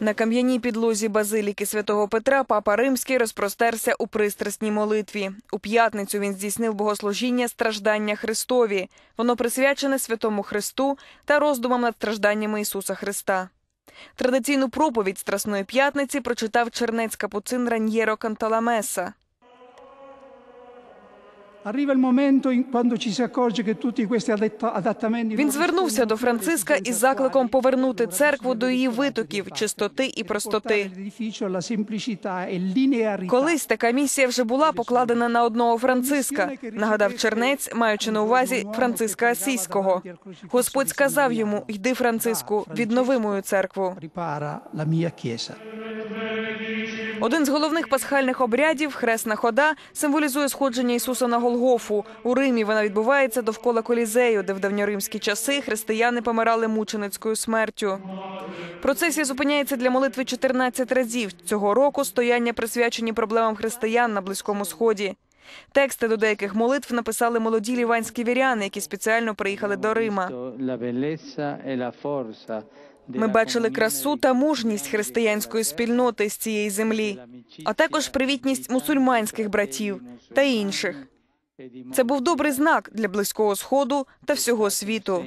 На кам'яній підлозі базиліки святого Петра папа Римський розпростерся у пристрасній молитві. У п'ятницю він здійснив богослужіння страждання Христові. Воно присвячене святому Христу та роздумам над стражданнями Ісуса Христа. Традиційну проповідь Страсної п'ятниці прочитав чернець капуцин Раньєро Канталамеса. Він звернувся до Франциска із закликом повернути церкву до її витоків, чистоти і простоти. E. Колись така місія вже була покладена на одного Франциска, нагадав чернець, маючи на увазі Франциска Асійського. Господь сказав йому: Йди, Франциску, віднови мою церкву. Один з головних пасхальних обрядів хресна хода символізує сходження Ісуса на Голгофу. У Римі вона відбувається довкола колізею, де в давньоримські часи християни помирали мученицькою смертю. Процесія зупиняється для молитви 14 разів. Цього року стояння присвячені проблемам християн на Близькому Сході. Тексти до деяких молитв написали молоді ліванські віряни, які спеціально приїхали до Рима. Ми бачили красу та мужність християнської спільноти з цієї землі, а також привітність мусульманських братів та інших. Це був добрий знак для близького сходу та всього світу.